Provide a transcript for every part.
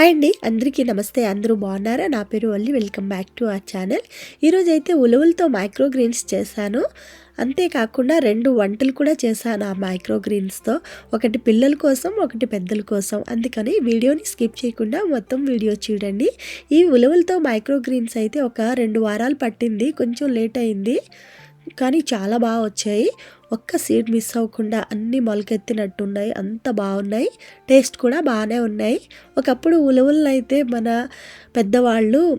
Hi అండి. అందరికీ నమస్తే. అందరూ బాగున్నారా? నా పేరు Valli. Welcome back to our channel. ఈరోజు అయితే ఉలవలతో మైక్రో గ్రీన్స్ చేశాను. అంతేకాకుండా రెండు వంటలు కూడా చేశాను ఆ మైక్రో గ్రీన్స్తో ఒకటి పిల్లల కోసం ఒకటి పెద్దల కోసం. అందుకని వీడియోని స్కిప్ చేయకుండా మొత్తం వీడియో చూడండి. ఈ ఉలవలతో మైక్రో గ్రీన్స్ అయితే ఒక రెండు వారాలు పట్టింది. కొంచెం లేట్ అయింది. కానీ చాలా బాగా వచ్చాయి. ఒక్క సీడ్ మిస్ అవ్వకుండా అన్నీ మొలకెత్తినట్టున్నాయి. అంత బాగున్నాయి. టేస్ట్ కూడా బాగానే ఉన్నాయి. ఒకప్పుడు ఉలవలను అయితే మన పెద్దవాళ్ళు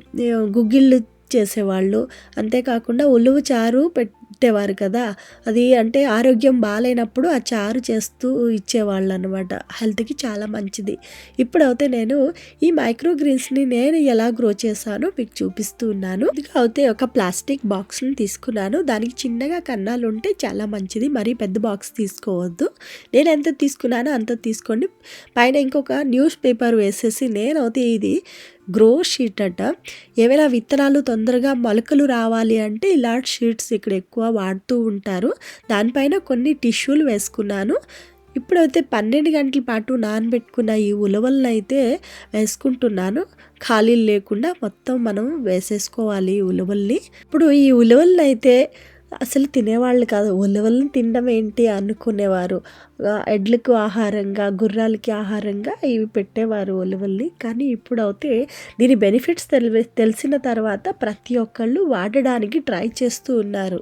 గుగ్గిళ్ళు చేసేవాళ్ళు. అంతేకాకుండా ఉలువ చారు పెట్టేవారు కదా. అది అంటే ఆరోగ్యం బాగాలేనప్పుడు ఆ చారు చేస్తూ ఇచ్చేవాళ్ళు అనమాట హెల్త్కి చాలా మంచిది. ఇప్పుడైతే నేను ఈ మైక్రో గ్రీన్స్ని నేను ఎలా గ్రో చేశానో మీకు చూపిస్తూ ఉన్నాను. అయితే ఒక ప్లాస్టిక్ బాక్స్ని తీసుకున్నాను. దానికి చిన్నగా కన్నాలు ఉంటే చాలా మంచిది. మరీ పెద్ద బాక్స్ తీసుకోవద్దు. నేను ఎంత తీసుకున్నానో అంత తీసుకోండి. పైన ఇంకొక న్యూస్ పేపర్ వేసేసి నేనైతే ఇది గ్రో షీట్ అట. ఏవైనా విత్తనాలు తొందరగా మొలకలు రావాలి అంటే ఇలాంటి షీట్స్ ఇక్కడ ఎక్కువ వాడుతూ ఉంటారు. దానిపైన కొన్ని టిష్యూలు వేసుకున్నాను. ఇప్పుడైతే పన్నెండు గంటల పాటు నానబెట్టుకున్న ఈ ఉలవలను అయితే వేసుకుంటున్నాను. ఖాళీలు లేకుండా మొత్తం మనం వేసేసుకోవాలి ఈ ఉలవల్ని. ఇప్పుడు ఈ ఉలవలను అయితే అసలు తినేవాళ్ళు కాదు. ఉలవలను తినడం ఏంటి అనుకునేవారు. ఎడ్లకు ఆహారంగా గుర్రాలకి ఆహారంగా ఇవి పెట్టేవారు ఉలవల్ని కానీ ఇప్పుడైతే దీని బెనిఫిట్స్ తెలి తెలిసిన తర్వాత ప్రతి ఒక్కళ్ళు వాడడానికి ట్రై చేస్తూ ఉన్నారు.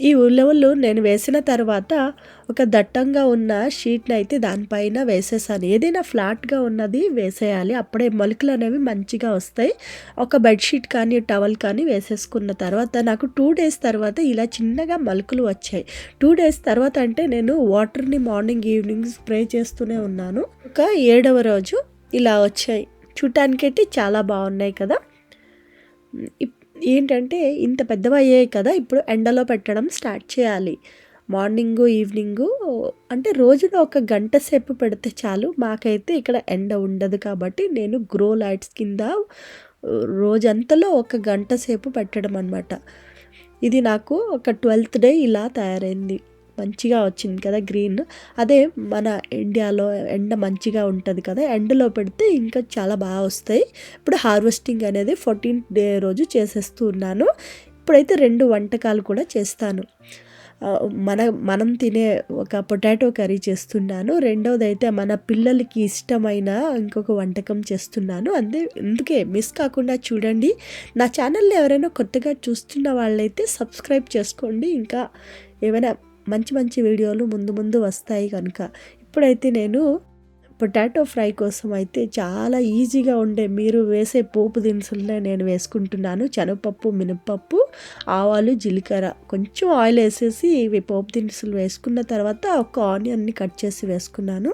ఈ ఉలవలు నేను వేసిన తర్వాత ఒక దట్టంగా ఉన్న షీట్ని అయితే దానిపైన వేసేసాను. ఏదైనా ఫ్లాట్గా ఉన్నది వేసేయాలి. అప్పుడే మొలకలు అనేవి మంచిగా వస్తాయి. ఒక బెడ్షీట్ కానీ టవల్ కానీ వేసేసుకున్న తర్వాత నాకు టూ డేస్ తర్వాత ఇలా చిన్నగా మొలకలు వచ్చాయి. టూ డేస్ తర్వాత అంటే నేను వాటర్ని మార్నింగ్ ఈవినింగ్ స్ప్రే చేస్తూనే ఉన్నాను. ఒక ఏడవ రోజు ఇలా వచ్చాయి. చూడటానికైతే చాలా బాగున్నాయి కదా. ఇప్- ఏంటంటే ఇంత పెద్దవి అయ్యాయి కదా ఇప్పుడు ఎండలో పెట్టడం స్టార్ట్ చేయాలి. మార్నింగు ఈవినింగు అంటే రోజులో ఒక గంట సేపు పెడితే చాలు. మాకైతే ఇక్కడ ఎండ ఉండదు కాబట్టి నేను గ్రో లైట్స్ కింద రోజంతలో ఒక గంట సేపు పెట్టడం అనమాట ఇది నాకు ఒక ట్వెల్త్ డే ఇలా తయారైంది. మంచిగా వచ్చింది కదా గ్రీన్. అదే మన ఇండియాలో ఎండ మంచిగా ఉంటుంది కదా ఎండలో పెడితే ఇంకా చాలా బాగా వస్తాయి. ఇప్పుడు హార్వెస్టింగ్ అనేది ఫోర్టీన్త్ డే రోజు చేసేస్తూ ఉన్నాను. ఇప్పుడైతే రెండు వంటకాలు కూడా చేస్తాను. మన మనం తినే ఒక పొటాటో కర్రీ చేస్తున్నాను. రెండవది అయితే మన పిల్లలకి ఇష్టమైన ఇంకొక వంటకం చేస్తున్నాను. అంతే అందుకే మిస్ కాకుండా చూడండి. నా ఛానల్ని ఎవరైనా కొత్తగా చూస్తున్న వాళ్ళైతే సబ్స్క్రైబ్ చేసుకోండి. ఇంకా ఏమైనా మంచి మంచి వీడియోలు ముందు ముందు వస్తాయి కనుక. ఇప్పుడైతే నేను పొటాటో ఫ్రై కోసం అయితే చాలా ఈజీగా ఉండే మీరు వేసే పోపు దినుసులనే నేను వేసుకుంటున్నాను. శనగపప్పు మినపప్పు ఆవాలు జీలకర్ర. కొంచెం ఆయిల్ వేసేసి ఇవి పోపు దినుసులు వేసుకున్న తర్వాత ఒక ఆనియన్ని కట్ చేసి వేసుకున్నాను.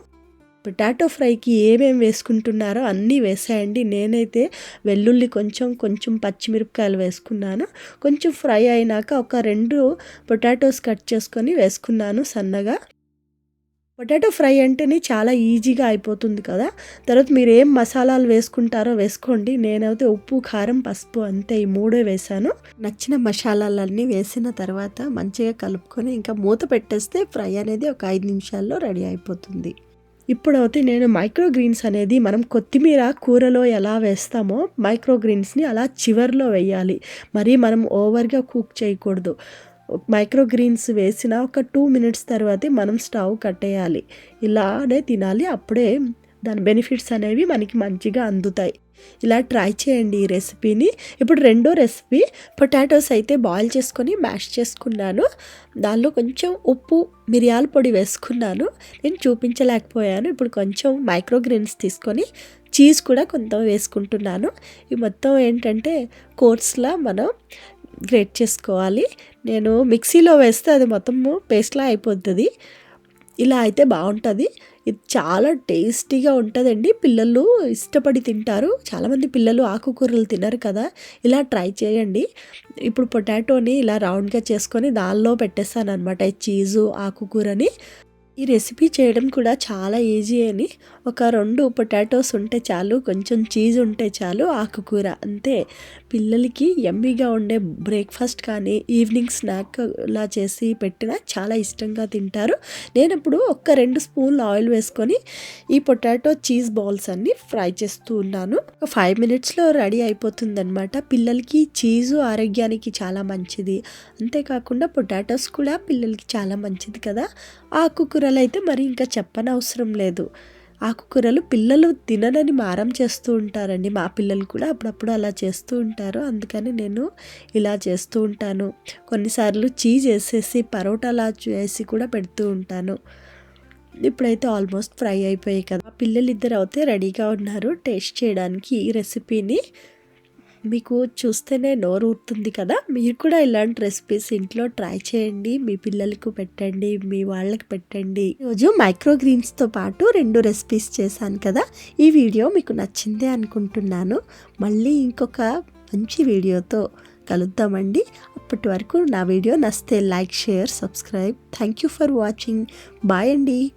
పొటాటో ఫ్రైకి ఏమేమి వేసుకుంటున్నారో అన్నీ వేసేయండి. నేనైతే వెల్లుల్లి కొంచెం కొంచెం పచ్చిమిరపకాయలు వేసుకున్నాను. కొంచెం ఫ్రై అయినాక ఒక రెండు పొటాటోస్ కట్ చేసుకొని వేసుకున్నాను సన్నగా. పొటాటో ఫ్రై అంటేనే చాలా ఈజీగా అయిపోతుంది కదా. తర్వాత మీరు ఏం మసాలాలు వేసుకుంటారో వేసుకోండి. నేనైతే ఉప్పు కారం పసుపు అంతే ఈ మూడే వేసాను నచ్చిన మసాలాలన్నీ వేసిన తర్వాత మంచిగా కలుపుకొని ఇంకా మూత పెట్టేస్తే ఫ్రై అనేది ఒక ఐదు నిమిషాల్లో రెడీ అయిపోతుంది. ఇప్పుడైతే నేను మైక్రో గ్రీన్స్ అనేది మనం కొత్తిమీర కూరలో ఎలా వేస్తామో మైక్రో గ్రీన్స్ని అలా చివర్లో వేయాలి. మరి మనం ఓవర్గా కుక్ చేయకూడదు. మైక్రో గ్రీన్స్ వేసిన ఒక టూ మినిట్స్ తర్వాతే మనం స్టవ్ కట్టేయాలి. ఇలానే తినాలి. అప్పుడే దాని బెనిఫిట్స్ అనేవి మనకి మంచిగా అందుతాయి. ఇలా ట్రై చేయండి ఈ రెసిపీని. ఇప్పుడు రెండో రెసిపీ పొటాటోస్ అయితే బాయిల్ చేసుకొని మ్యాష్ చేసుకున్నాను. దానిలో కొంచెం ఉప్పు మిరియాల పొడి వేసుకున్నాను. నేను చూపించలేకపోయాను. ఇప్పుడు కొంచెం మైక్రోగ్రీన్స్ తీసుకొని చీజ్ కూడా కొంత వేసుకుంటున్నాను. ఈ మొత్తం ఏంటంటే కోర్స్లా మనం గ్రేట్ చేసుకోవాలి. నేను మిక్సీలో వేస్తే అది మొత్తము పేస్ట్లా అయిపోతుంది. ఇలా అయితే బాగుంటుంది. ఇది చాలా టేస్టీగా ఉంటుందండి. పిల్లలు ఇష్టపడి తింటారు. చాలామంది పిల్లలు ఆకుకూరలు తినరు కదా. ఇలా ట్రై చేయండి. ఇప్పుడు పొటాటోని ఇలా రౌండ్గా చేసుకొని దానిలో పెట్టేస్తాను అనమాట చీజు ఆకుకూరని. ఈ రెసిపీ చేయడం కూడా చాలా ఈజీ అని ఒక రెండు పొటాటోస్ ఉంటే చాలు కొంచెం చీజ్ ఉంటే చాలు ఆకుకూర అంతే. పిల్లలకి ఎమ్మీగా ఉండే బ్రేక్ఫాస్ట్ కానీ ఈవినింగ్ స్నాక్ లా చేసి పెట్టినా చాలా ఇష్టంగా తింటారు. నేను ఇప్పుడు ఒక్క రెండు స్పూన్లు ఆయిల్ వేసుకొని ఈ పొటాటో చీజ్ బాల్స్ అన్ని ఫ్రై చేస్తూ ఉన్నాను. ఒక ఫైవ్ మినిట్స్లో రెడీ అయిపోతుందనమాట పిల్లలకి చీజు ఆరోగ్యానికి చాలా మంచిది. అంతేకాకుండా పొటాటోస్ కూడా పిల్లలకి చాలా మంచిది కదా. ఆకుకూరలు అయితే మరి ఇంకా చెప్పనవసరం లేదు. ఆకుకూరలు పిల్లలు తిననని మారం చేస్తూ ఉంటారండి. మా పిల్లలు కూడా అప్పుడప్పుడు అలా చేస్తూ ఉంటారు. అందుకని నేను ఇలా చేస్తూ ఉంటాను. కొన్నిసార్లు చీజ్ వేసేసి పరోటాలా చేసి కూడా పెడుతూ ఉంటాను. ఇప్పుడైతే ఆల్మోస్ట్ ఫ్రై అయిపోయాయి కదా. పిల్లలు ఇద్దరు అయితే రెడీగా ఉన్నారు టేస్ట్ చేయడానికి ఈ రెసిపీని. మీకు చూస్తేనే నోరు ఊరుతుంది కదా? మీరు కూడా ఇలాంటి రెసిపీస్ ఇంట్లో ట్రై చేయండి. మీ పిల్లలకు పెట్టండి. మీ వాళ్ళకి పెట్టండి. ఈరోజు మైక్రో గ్రీన్స్తో పాటు రెండు రెసిపీస్ చేశాను కదా? ఈ వీడియో మీకు నచ్చిందే అనుకుంటున్నాను. మళ్ళీ ఇంకొక మంచి వీడియోతో కలుద్దామండి. అప్పటి వరకు నా వీడియో నచ్చితే like share subscribe. Thank you for watching bye అండి.